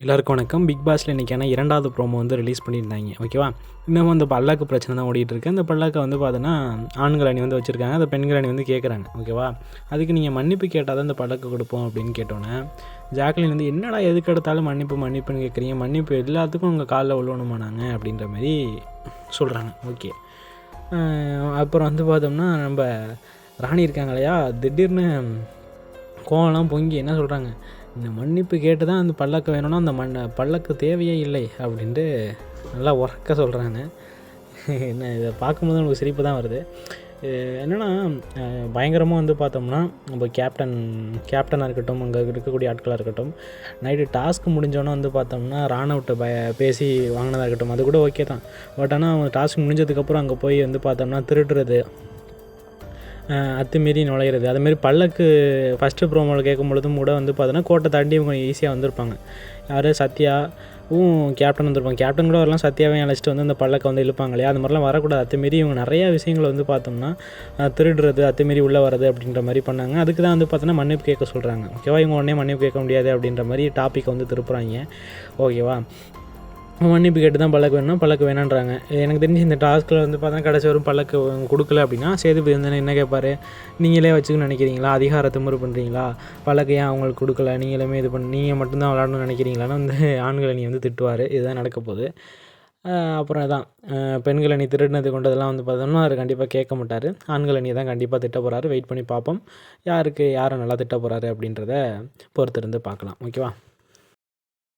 எல்லாருக்கும் வணக்கம். பிக் பாஸில் இன்றைக்கான இரண்டாவது ப்ரோமோ வந்து ரிலீஸ் பண்ணியிருந்தாங்க. ஓகேவா இன்னமும் அந்த பல்லாக்கு பிரச்சனை தான் ஓடிட்டுருக்கு. அந்த பல்லாக்கை வந்து பார்த்தோன்னா ஆண்கள் அணி வந்து வச்சுருக்காங்க. அந்த பெண்கள் அணி வந்து கேட்குறாங்க ஓகேவா அதுக்கு நீங்கள் மன்னிப்பு கேட்டால் தான் இந்த பல்லாக்கு கொடுப்போம் அப்படின்னு கேட்டோன்னே ஜாக்லின் வந்து என்னடா எதுக்கு எடுத்தாலும் மன்னிப்பு மன்னிப்புன்னு கேட்குறீங்க மன்னிப்பு எல்லாத்துக்கும் உங்கள் காலில் உள்ளணுமானாங்க அப்படின்ற மாதிரி சொல்கிறாங்க ஓகே அப்புறம் வந்து பார்த்தோம்னா நம்ம ராணி இருக்காங்க இல்லையா? திடீர்னு கோவம்லாம் பொங்கி என்ன சொல்கிறாங்க இந்த மன்னிப்பு கேட்டு தான் அந்த பல்லக்கு வேணும்னா அந்த மண் பல்லக்கு தேவையே இல்லை அப்படின்ட்டு நல்லா உறக்க சொல்கிறாங்க என்ன இதை பார்க்கும்போது நமக்கு சிரிப்பு தான் வருது என்னென்னா பயங்கரமாக வந்து பார்த்தோம்னா நம்ம கேப்டன் கேப்டனாக இருக்கட்டும் அங்கே இருக்கக்கூடிய ஆட்களாக இருக்கட்டும் நைட்டு டாஸ்க் முடிஞ்சோன்னே வந்து பார்த்தோம்னா ராணுவட்ட பய பேசி வாங்கினதாக இருக்கட்டும் அது கூட ஓகே தான். பட் ஆனால் அவங்க டாஸ்க் முடிஞ்சதுக்கப்புறம் அங்கே போய் வந்து பார்த்தோம்னா திருடுறது அத்துமீறி நுழையிறது. அதுமாரி பல்லக்கு ஃபஸ்ட்டு ப்ரோமோவில் கேட்கும் பொழுதும் கூட வந்து பார்த்தோன்னா கோட்டை தாண்டி இவங்க ஈஸியாக வந்திருப்பாங்க. யார்? சத்யாவும் கேப்டன் வந்திருப்பாங்க. கேப்டன் கூட வரலாம். சத்யாவையும் அழைச்சிட்டு வந்து அந்த பல்லக்கை வந்து இழுப்பாங்க இல்லையா? அது மாதிரிலாம் வரக்கூடாது. அத்துமாரி இவங்க நிறையா விஷயங்களை வந்து பார்த்தோம்னா திருடுறது அத்துமாரி உள்ளே வர்றது அப்படின்ற மாதிரி பண்ணாங்க. அதுக்கு தான் வந்து பார்த்தோன்னா மன்னிப்பு கேட்க சொல்கிறாங்க ஓகேவா? இவங்க உடனே மன்னிப்பு கேட்க முடியாது அப்படின்ற மாதிரி டாப்பிக்கை வந்து திருப்புறாங்க. ஓகேவா? மன்னிப்பு கேட்டு தான் பழக்க வேணும் பழக்க வேணான்றாங்க. எனக்கு தெரிஞ்சு இந்த டாஸ்கில் வந்து பார்த்தா கடைசி வரும் பழக்க கொடுக்கல அப்படின்னா சேதுபதி வந்து என்ன கேட்பாரு? நீங்களே வச்சுக்கணும்னு நினைக்கிறீங்களா? அதிகாரத்தை முறை பண்ணுறீங்களா பழக்க ஏன் அவங்களுக்கு கொடுக்கல? நீங்களுமே இது பண்ணி நீங்கள் மட்டும்தான் விளாடணும்னு நினைக்கிறீங்களான்னு வந்து ஆண்களை நீ வந்து திட்டுவார். இதுதான் நடக்க போகுது. அப்புறம் இதான் பெண்கள் அணி திருடினது கொண்டதெல்லாம் வந்து பார்த்தோம்னா அவர் கண்டிப்பாக கேட்க மாட்டார். ஆண்கள் அணியை தான் கண்டிப்பாக திட்ட போகிறாரு வெயிட் பண்ணி பார்ப்போம். யாருக்கு யாரை நல்லா திட்ட போகிறாரு அப்படின்றத பொறுத்திருந்து பார்க்கலாம். ஓகேவா?